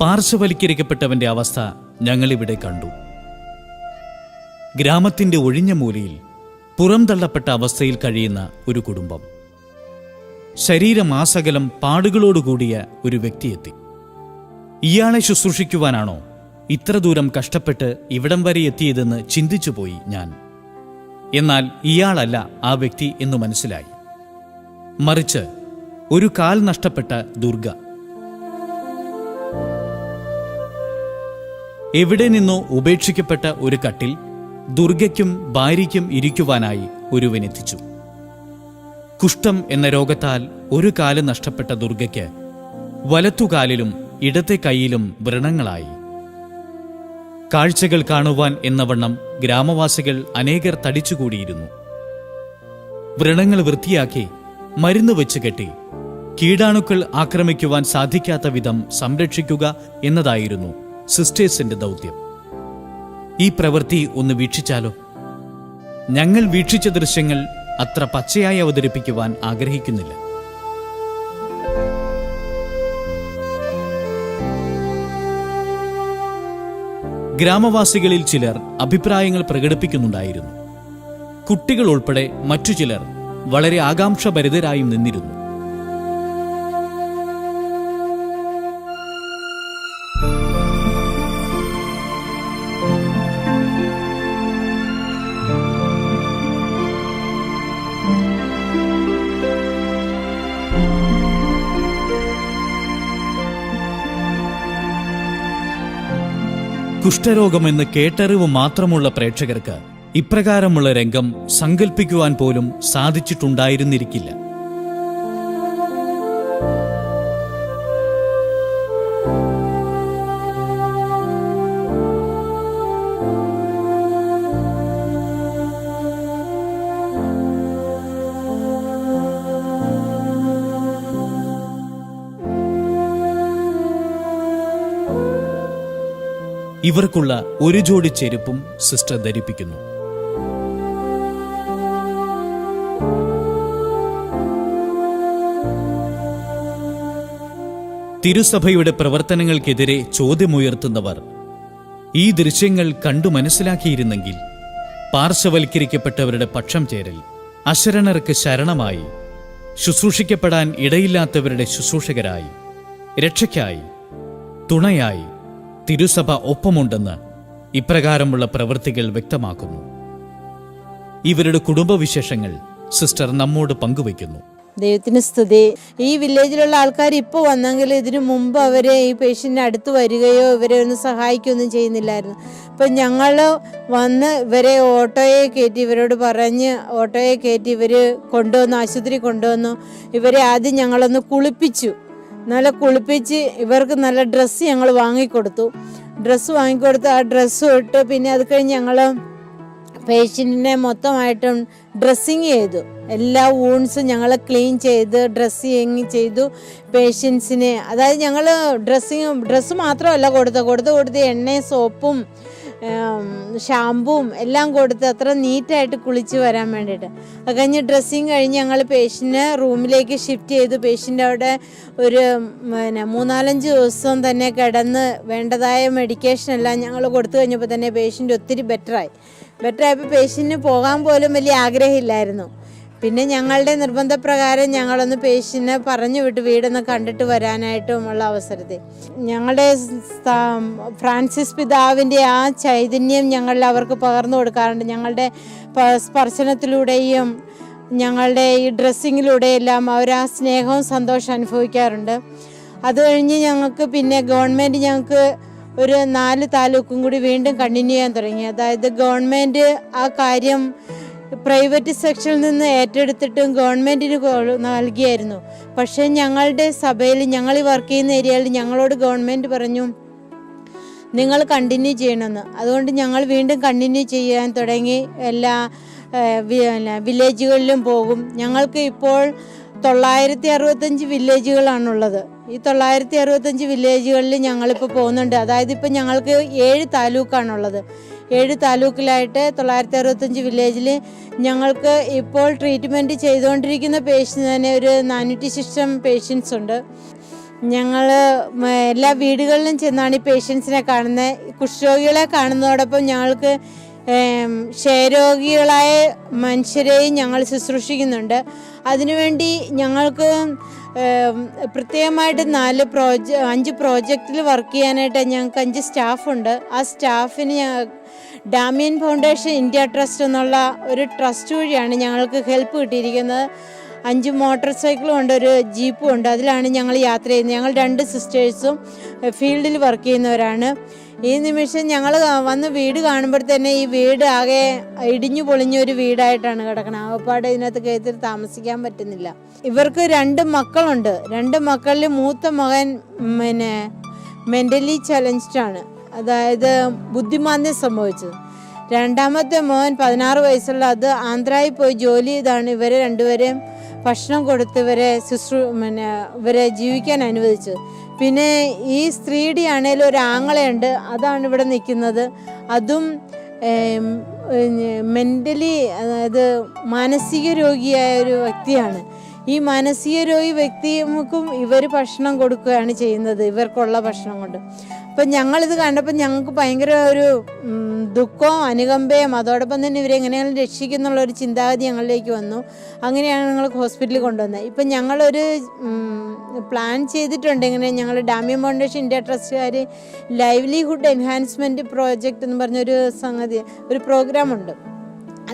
പാർശ്വവൽക്കരിക്കപ്പെട്ടവന്റെ അവസ്ഥ ഞങ്ങളിവിടെ കണ്ടു. ഗ്രാമത്തിന്റെ ഒഴിഞ്ഞ മൂലയിൽ പുറംതള്ളപ്പെട്ട അവസ്ഥയിൽ കഴിയുന്ന ഒരു കുടുംബം. ശരീരമാസകലം പാടുകളോടുകൂടിയ ഒരു വ്യക്തിയെത്തി ഇയാളെ ശുശ്രൂഷിക്കുവാനാണോ ഇത്ര ദൂരം കഷ്ടപ്പെട്ട് ഇവിടം വരെ എത്തിയതെന്ന് ചിന്തിച്ചുപോയി ഞാൻ. എന്നാൽ ഇയാളല്ല ആ വ്യക്തി എന്ന് മനസ്സിലായി. മറിച്ച് ഒരു കാൽ നഷ്ടപ്പെട്ട ദുർഗ. എവിടെ നിന്നോ ഉപേക്ഷിക്കപ്പെട്ട ഒരു കട്ടിൽ ദുർഗയ്ക്കും ഭാര്യയ്ക്കും ഇരിക്കുവാനായി ഒരുവനെത്തിച്ചു കുഷ്ഠം എന്ന രോഗത്താൽ ഒരു കാൽ നഷ്ടപ്പെട്ട ദുർഗയ്ക്ക് വലത്തുകാലിലും ഇടത്തെ കൈയിലും വ്രണങ്ങളായി. കാഴ്ചകൾ കാണുവാൻ എന്നവണ്ണം ഗ്രാമവാസികൾ അനേകർ തടിച്ചുകൂടിയിരുന്നു. വ്രണങ്ങൾ വൃത്തിയാക്കി മരുന്ന് വെച്ച് കെട്ടി കീടാണുക്കൾ ആക്രമിക്കുവാൻ സാധിക്കാത്ത വിധം സംരക്ഷിക്കുക എന്നതായിരുന്നു സിസ്റ്റേഴ്സിന്റെ ദൗത്യം. ഈ പ്രവൃത്തി ഒന്ന് വീക്ഷിച്ചാലോ? ഞങ്ങൾ വീക്ഷിച്ച ദൃശ്യങ്ങൾ അത്ര പച്ചയായി അവതരിപ്പിക്കുവാൻ ആഗ്രഹിക്കുന്നില്ല. ഗ്രാമവാസികളിൽ ചിലർ അഭിപ്രായങ്ങൾ പ്രകടിപ്പിക്കുന്നുണ്ടായിരുന്നു. കുട്ടികൾ ഉൾപ്പെടെ മറ്റു ചിലർ വളരെ ആകാംക്ഷഭരിതരായും നിന്നിരുന്നു. കുഷ്ഠരോഗമെന്ന് കേട്ടറിവ് മാത്രമുള്ള പ്രേക്ഷകർക്ക് ഇപ്രകാരമുള്ള രംഗം സങ്കല്പിക്കുവാൻ പോലും സാധിച്ചിട്ടുണ്ടായിരുന്നിരിക്കില്ല. ഇവർക്കുള്ള ഒരു ജോഡി ചെരുപ്പും സിസ്റ്റർ ധരിപ്പിക്കുന്നു. തിരുസഭയുടെ പ്രവർത്തനങ്ങൾക്കെതിരെ ചോദ്യമുയർത്തുന്നവർ ഈ ദൃശ്യങ്ങൾ കണ്ടു മനസ്സിലാക്കിയിരുന്നെങ്കിൽ പാർശ്വവൽക്കരിക്കപ്പെട്ടവരുടെ പക്ഷം ചേരൽ അശരണർക്ക് ശരണമായി ശുശ്രൂഷിക്കപ്പെടാൻ ഇടയില്ലാത്തവരുടെ ശുശ്രൂഷകരായി രക്ഷയ്ക്കായി തുണയായി തിരുസഭ ഒപ്പമുണ്ടെന്ന് ഇപ്രകാരമുള്ള പ്രവൃത്തികൾ വ്യക്തമാക്കുന്നു. ഇവരുടെ കുടുംബവിശേഷങ്ങൾ സിസ്റ്റർ നമ്മോട് പങ്കുവയ്ക്കുന്നു. ദൈവത്തിന് സ്തുതി. ഈ വില്ലേജിലുള്ള ആൾക്കാർ ഇപ്പോൾ വന്നെങ്കിൽ ഇതിനു മുമ്പ് അവരെ ഈ പേഷ്യന്റിന് അടുത്ത് വരികയോ ഇവരെ ഒന്ന് സഹായിക്കുകയൊന്നും ചെയ്യുന്നില്ലായിരുന്നു. അപ്പം ഞങ്ങൾ വന്ന് ഇവരെ ഓട്ടോയെ കയറ്റി ഇവരോട് പറഞ്ഞ് ഓട്ടോയെ കയറ്റി ഇവർ കൊണ്ടുവന്നു ആശുപത്രി കൊണ്ടുവന്നു. ഇവരെ ആദ്യം ഞങ്ങളൊന്ന് കുളിപ്പിച്ചു. നല്ല കുളിപ്പിച്ച് ഇവർക്ക് നല്ല ഡ്രസ്സ് ഞങ്ങൾ വാങ്ങിക്കൊടുത്തു. ഡ്രസ്സ് വാങ്ങിക്കൊടുത്ത് ആ ഡ്രസ്സ് ഇട്ട് പിന്നെ അത് കഴിഞ്ഞ് ഞങ്ങൾ പേഷ്യന്റിനെ മൊത്തമായിട്ടും ഡ്രസ്സിങ് ചെയ്തു. എല്ലാ വൂൺസും ഞങ്ങൾ ക്ലീൻ ചെയ്ത് ഡ്രസ്സിങ് ചെയ്തു പേഷ്യൻസിനെ അതായത് ഞങ്ങൾ ഡ്രസ്സിങ് ഡ്രസ്സ് മാത്രമല്ല കൊടുത്തത്. കൊടുത്ത് കൊടുത്ത് എണ്ണയും സോപ്പും ഷാമ്പുവും എല്ലാം കൊടുത്ത് അത്ര നീറ്റായിട്ട് കുളിച്ച് വരാൻ വേണ്ടിയിട്ട്. അത് കഴിഞ്ഞ് ഡ്രസ്സിങ് കഴിഞ്ഞ് ഞങ്ങൾ പേഷ്യന്റിനെ റൂമിലേക്ക് ഷിഫ്റ്റ് ചെയ്തു. പേഷ്യന്റ് അവിടെ ഒരു പിന്നെ മൂന്നാലഞ്ച് ദിവസം തന്നെ കിടന്ന് വേണ്ടതായ മെഡിക്കേഷൻ എല്ലാം ഞങ്ങൾ കൊടുത്തു കഴിഞ്ഞപ്പോൾ തന്നെ പേഷ്യന്റ് ഒത്തിരി ബെറ്ററായി ബെറ്ററായപ്പോൾ പേഷ്യന്റിന് പോകാൻ പോലും വലിയ ആഗ്രഹമില്ലായിരുന്നു. പിന്നെ ഞങ്ങളുടെ നിർബന്ധപ്രകാരം ഞങ്ങളൊന്ന് പേഷ്യനെ പറഞ്ഞു വിട്ട് വീടൊന്ന് കണ്ടിട്ട് വരാനായിട്ടുമുള്ള അവസരത്തിൽ. ഞങ്ങളുടെ ഫ്രാൻസിസ് പിതാവിന്റെ ആ ചൈതന്യം ഞങ്ങളിൽ അവർക്ക് പകർന്നു കൊടുക്കാറുണ്ട്. ഞങ്ങളുടെ സ്പർശനത്തിലൂടെയും ഞങ്ങളുടെ ഈ ഡ്രസ്സിങ്ങിലൂടെയെല്ലാം അവർ ആ സ്നേഹവും സന്തോഷം അനുഭവിക്കാറുണ്ട്. അത് കഴിഞ്ഞ് ഞങ്ങൾക്ക് പിന്നെ ഗവൺമെന്റ് ഞങ്ങൾക്ക് ഒരു നാല് താലൂക്കും കൂടി വീണ്ടും കണ്ടിന്യൂ ചെയ്യാൻ തുടങ്ങി. അതായത് ഗവൺമെന്റ് ആ കാര്യം പ്രൈവറ്റ് സെക്ഷനിൽ നിന്ന് ഏറ്റെടുത്തിട്ടും ഗവൺമെന്റിന് നൽകിയായിരുന്നു. പക്ഷേ ഞങ്ങളുടെ സഭയിൽ ഞങ്ങൾ വർക്ക് ചെയ്യുന്ന ഏരിയയിൽ ഞങ്ങളോട് ഗവൺമെന്റ് പറഞ്ഞു നിങ്ങൾ കണ്ടിന്യൂ ചെയ്യണമെന്ന്. അതുകൊണ്ട് ഞങ്ങൾ വീണ്ടും കണ്ടിന്യൂ ചെയ്യാൻ തുടങ്ങി. എല്ലാ വില്ലേജുകളിലും പോകും. ഞങ്ങൾക്ക് ഇപ്പോൾ തൊള്ളായിരത്തി അറുപത്തഞ്ച് വില്ലേജുകളാണുള്ളത് ഈ തൊള്ളായിരത്തി അറുപത്തഞ്ച് വില്ലേജുകളിൽ ഞങ്ങളിപ്പോൾ പോകുന്നുണ്ട്. അതായത് ഇപ്പം ഞങ്ങൾക്ക് ഏഴ് താലൂക്കാണുള്ളത്. ഏഴ് താലൂക്കിലായിട്ട് തൊള്ളായിരത്തി അറുപത്തഞ്ച് വില്ലേജിൽ ഞങ്ങൾക്ക് ഇപ്പോൾ ട്രീറ്റ്മെന്റ് ചെയ്തുകൊണ്ടിരിക്കുന്ന പേഷ്യന്റ് തന്നെ ഒരു നാനൂറ്റി ശിഷ്ടം പേഷ്യൻസ് ഉണ്ട്. ഞങ്ങൾ എല്ലാ വീടുകളിലും ചെന്നാണ് ഈ പേഷ്യൻസിനെ കാണുന്നത് കുഷ്ഠരോഗികളെ കാണുന്നതോടൊപ്പം ഞങ്ങൾക്ക് ക്ഷയരോഗികളായ മനുഷ്യരെയും ഞങ്ങൾ ശുശ്രൂഷിക്കുന്നുണ്ട്. അതിനുവേണ്ടി ഞങ്ങൾക്ക് പ്രത്യേകമായിട്ട് നാല് പ്രോജ അഞ്ച് പ്രോജക്റ്റിൽ വർക്ക് ചെയ്യാനായിട്ട് ഞങ്ങൾക്ക് അഞ്ച് സ്റ്റാഫുണ്ട്. ആ സ്റ്റാഫിന് ഡാമിയൻ ഫൗണ്ടേഷൻ ഇന്ത്യ ട്രസ്റ്റ് എന്നുള്ള ഒരു ട്രസ്റ്റ് വഴിയാണ് ഞങ്ങൾക്ക് ഹെൽപ്പ് കിട്ടിയിരിക്കുന്നത്. അഞ്ച് മോട്ടോർ സൈക്കിളും ഉണ്ട് ഒരു ജീപ്പും ഉണ്ട്. അതിലാണ് ഞങ്ങൾ യാത്ര ചെയ്യുന്നത്. ഞങ്ങൾ രണ്ട് സിസ്റ്റേഴ്സും ഫീൽഡിൽ വർക്ക് ചെയ്യുന്നവരാണ്. ഈ നിമിഷം ഞങ്ങൾ വന്ന് വീട് കാണുമ്പോൾ തന്നെ ഈ വീട് ആകെ ഇടിഞ്ഞു പൊളിഞ്ഞ ഒരു വീടായിട്ടാണ് കിടക്കുന്നത് ആകപ്പാടെ ഇതിനകത്ത് കയറ്റി താമസിക്കാൻ പറ്റുന്നില്ല. ഇവർക്ക് രണ്ട് മക്കളുണ്ട്. രണ്ട് മക്കളിൽ മൂത്ത മകൻ പിന്നെ മെന്റലി ചലഞ്ച്ഡാണ് അതായത് ബുദ്ധിമാന്ദ്യം സംഭവിച്ചത്. രണ്ടാമത്തെ മോൻ പതിനാറ് വയസ്സുള്ള അത് ആന്ധ്രയിൽ പോയി ജോലി ചെയ്താണ്. ഇവരെ രണ്ടുപേരെയും ഭക്ഷണം കൊടുത്ത് ഇവരെ ശുശ്രൂ പിന്നെ ഇവരെ ജീവിക്കാൻ അനുവദിച്ചത്. പിന്നെ ഈ സ്ത്രീയുടെ ആണേലും ഒരു ആങ്ങളയുണ്ട് അതാണ് ഇവിടെ നിൽക്കുന്നത്. അതും മെന്റലി അതായത് മാനസിക രോഗിയായ ഒരു വ്യക്തിയാണ്. ഈ മാനസിക രോഗി വ്യക്തിക്കും ഇവർ ഭക്ഷണം കൊടുക്കുകയാണ് ചെയ്യുന്നത് ഇവർക്കുള്ള ഭക്ഷണം കൊണ്ട്. അപ്പം ഞങ്ങളിത് കണ്ടപ്പോൾ ഞങ്ങൾക്ക് ഭയങ്കര ഒരു ദുഃഖവും അനുകമ്പയും അതോടൊപ്പം തന്നെ ഇവരെ എങ്ങനെയാണ് രക്ഷിക്കുന്നുള്ള ഒരു ചിന്താഗതി ഞങ്ങളിലേക്ക് വന്നു. അങ്ങനെയാണ് ഞങ്ങൾ ഹോസ്പിറ്റലിൽ കൊണ്ടുവന്നത് ഇപ്പം ഞങ്ങളൊരു പ്ലാൻ ചെയ്തിട്ടുണ്ട് ഇങ്ങനെ ഞങ്ങൾ ഡാമിയൻ ഫൗണ്ടേഷൻ ഇന്ത്യ ട്രസ്റ്റുകാർ ലൈവ്ലിഹുഡ് എൻഹാൻസ്മെന്റ് പ്രോജക്റ്റ് എന്ന് പറഞ്ഞൊരു സംഗതി ഒരു പ്രോഗ്രാമുണ്ട്.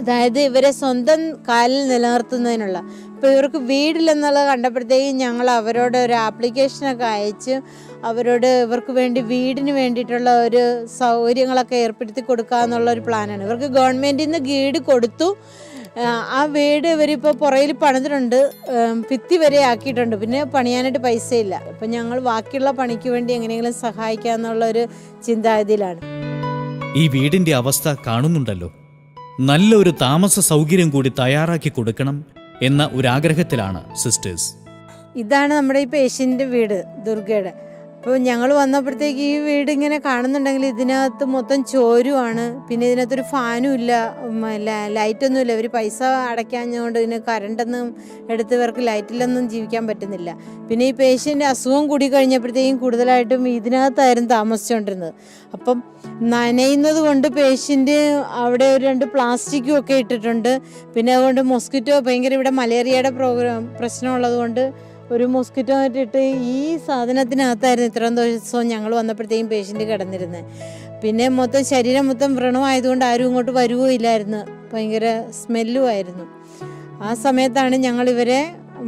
അതായത് ഇവരെ സ്വന്തം കാലിൽ നിലനിർത്തുന്നതിനുള്ള. ഇപ്പോൾ ഇവർക്ക് വീടില്ലെന്നുള്ളത് കണ്ടപ്പോഴത്തേക്കും ഞങ്ങൾ അവരോട് ഒരു ആപ്ലിക്കേഷനൊക്കെ അയച്ച് അവരോട് ഇവർക്ക് വേണ്ടി വീടിന് വേണ്ടിയിട്ടുള്ള ഒരു സൗകര്യങ്ങളൊക്കെ ഏർപ്പെടുത്തി കൊടുക്കുക എന്നുള്ള ഒരു പ്ലാനാണ് ഇവർക്ക് ഗവൺമെന്റിൽ നിന്ന് ഗീഡ് കൊടുത്തു. ആ, വീട് ഇവരിപ്പോൾ പുറയിൽ പണിതിട്ടുണ്ട്. ഭിത്തി വരെ ആക്കിയിട്ടുണ്ട്. പിന്നെ പണിയാനായിട്ട് പൈസയില്ല. അപ്പം ഞങ്ങൾ ബാക്കിയുള്ള പണിക്ക് വേണ്ടി എങ്ങനെയെങ്കിലും സഹായിക്കാമെന്നുള്ളൊരു ചിന്താഗതിയിലാണ്. ഈ വീടിന്റെ അവസ്ഥ കാണുന്നുണ്ടല്ലോ. നല്ലൊരു താമസ സൗകര്യം കൂടി തയ്യാറാക്കി കൊടുക്കണം എന്ന ഒരാഗ്രഹത്തിലാണ് സിസ്റ്റേഴ്സ്. ഇതാണ് നമ്മുടെ ഈ പേഷ്യന്റെ വീട് ദുർഗയുടെ. അപ്പോൾ ഞങ്ങൾ വന്നപ്പോഴത്തേക്ക് ഈ വീട് ഇങ്ങനെ കാണുന്നുണ്ടെങ്കിൽ ഇതിനകത്ത് മൊത്തം ചോരുവാണ്. പിന്നെ ഇതിനകത്തൊരു ഫാനും ഇല്ല. ലൈറ്റൊന്നും ഇല്ല ഇവർ പൈസ അടയ്ക്കാഞ്ഞുകൊണ്ട് ഇതിന് കറണ്ടൊന്നും എടുത്ത് ഇവർക്ക് ലൈറ്റിലൊന്നും ജീവിക്കാൻ പറ്റുന്നില്ല. പിന്നെ ഈ പേഷ്യന്റെ അസുഖം കൂടി കഴിഞ്ഞപ്പോഴത്തേക്കും കൂടുതലായിട്ടും ഇതിനകത്തായിരുന്നു താമസിച്ചുകൊണ്ടിരുന്നത്. അപ്പം നനയുന്നത് കൊണ്ട് പേഷ്യന്റ് അവിടെ ഒരു രണ്ട് പ്ലാസ്റ്റിക്കും ഒക്കെ ഇട്ടിട്ടുണ്ട്. പിന്നെ അതുകൊണ്ട് മൊസ്കിറ്റോ ഭയങ്കര ഇവിടെ മലേറിയയുടെ പ്രോഗ്രാം പ്രശ്നമുള്ളത് കൊണ്ട് ഒരു മോസ്കിറ്റോ ഇട്ടിട്ട് ഈ സാധനത്തിനകത്തായിരുന്നു ഇത്രയും ദിവസവും ഞങ്ങൾ വന്നപ്പോഴത്തേക്കും പേഷ്യന്റ് കിടന്നിരുന്നത് പിന്നെ മൊത്തം ശരീരം മൊത്തം വ്രണമായതുകൊണ്ട് ആരും ഇങ്ങോട്ട് വരുവോ ഇല്ലായിരുന്നു. ഭയങ്കര സ്മെല്ലും ആയിരുന്നു. ആ സമയത്താണ് ഞങ്ങൾ ഇവരെ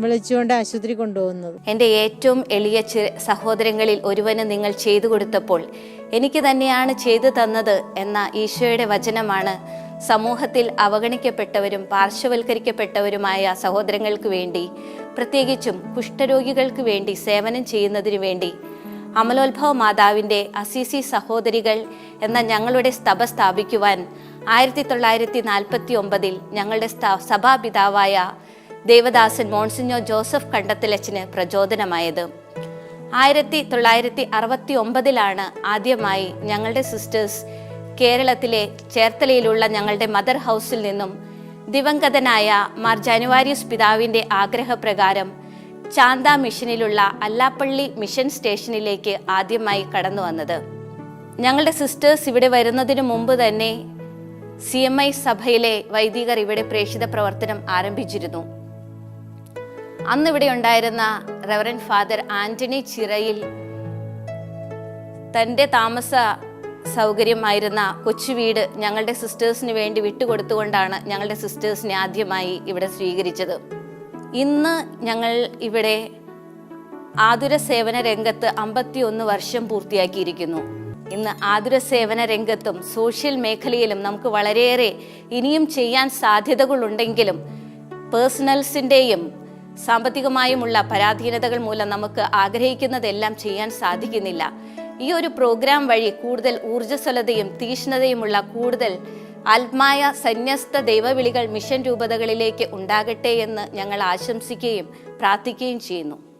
വിളിച്ചുകൊണ്ട് ആശുപത്രി കൊണ്ടുപോകുന്നത്. എന്റെ ഏറ്റവും എളിയ സഹോദരങ്ങളിൽ ഒരുവന് നിങ്ങൾ ചെയ്തു കൊടുത്തപ്പോൾ എനിക്ക് തന്നെയാണ് ചെയ്തു തന്നത് എന്ന ഈശോയുടെ വചനമാണ് സമൂഹത്തിൽ അവഗണിക്കപ്പെട്ടവരും പാർശ്വവൽക്കരിക്കപ്പെട്ടവരുമായ സഹോദരങ്ങൾക്ക് വേണ്ടി പ്രത്യേകിച്ചും കുഷ്ഠരോഗികൾക്ക് വേണ്ടി സേവനം ചെയ്യുന്നതിനു വേണ്ടി അമലോത്ഭവ മാതാവിന്റെ അസീസി സഹോദരികൾ എന്ന ഞങ്ങളുടെ സ്തഭ സ്ഥാപിക്കുവാൻ ആയിരത്തി തൊള്ളായിരത്തി നാൽപ്പത്തി ഒമ്പതിൽ ഞങ്ങളുടെ സഭാപിതാവായ ദേവദാസൻ മോൺസിഞ്ഞോ ജോസഫ് കണ്ടത്തിലച്ചന് പ്രചോദനമായത്. ആയിരത്തി തൊള്ളായിരത്തി അറുപത്തി ഒമ്പതിലാണ് ആദ്യമായി ഞങ്ങളുടെ സിസ്റ്റേഴ്സ് കേരളത്തിലെ ചേർത്തലയിലുള്ള ഞങ്ങളുടെ മദർ ഹൗസിൽ നിന്നും ദിവംഗതനായ മാർ ജനുവാരിയസ് പിതാവിന്റെ ആഗ്രഹപ്രകാരം ചാന്ത മിഷനിലുള്ള അല്ലാപ്പള്ളി മിഷൻ സ്റ്റേഷനിലേക്ക് ആദ്യമായി കടന്നു വന്നത്. ഞങ്ങളുടെ സിസ്റ്റേഴ്സ് ഇവിടെ വരുന്നതിന് മുമ്പ് തന്നെ സി എം ഐ സഭയിലെ വൈദികർ ഇവിടെ പ്രേക്ഷിത പ്രവർത്തനം ആരംഭിച്ചിരുന്നു. അന്ന് ഇവിടെ ഉണ്ടായിരുന്ന റെവറൻ ഫാദർ ആന്റണി ചിറയിൽ തന്റെ താമസ സൗകര്യമായിരുന്ന കൊച്ചു വീട് ഞങ്ങളുടെ സിസ്റ്റേഴ്സിന് വേണ്ടി വിട്ടുകൊടുത്തുകൊണ്ടാണ് ഞങ്ങളുടെ സിസ്റ്റേഴ്സിനെ ആദ്യമായി ഇവിടെ സ്വീകരിച്ചത്. ഇന്ന് ഞങ്ങൾ ഇവിടെ ആതുര സേവന രംഗത്ത് അമ്പത്തിയൊന്ന് വർഷം പൂർത്തിയാക്കിയിരിക്കുന്നു. ഇന്ന് ആതുര സേവന രംഗത്തും സോഷ്യൽ മേഖലയിലും നമുക്ക് വളരെയേറെ ഇനിയും ചെയ്യാൻ സാധ്യതകളുണ്ടെങ്കിലും പേഴ്സണൽസിന്റെയും സാമ്പത്തികമായുമുള്ള പരാധീനതകൾ മൂലം നമുക്ക് ആഗ്രഹിക്കുന്നതെല്ലാം ചെയ്യാൻ സാധിക്കുന്നില്ല. ഈ ഒരു പ്രോഗ്രാം വഴി കൂടുതൽ ഊർജസ്വലതയും തീഷ്ണതയുമുള്ള കൂടുതൽ ആത്മായ സന്യസ്ത ദൈവവിളികൾ മിഷൻ രൂപതകളിലേക്ക് ഉണ്ടാകട്ടെ എന്ന് ഞങ്ങൾ ആശംസിക്കുകയും പ്രാർത്ഥിക്കുകയും ചെയ്യുന്നു.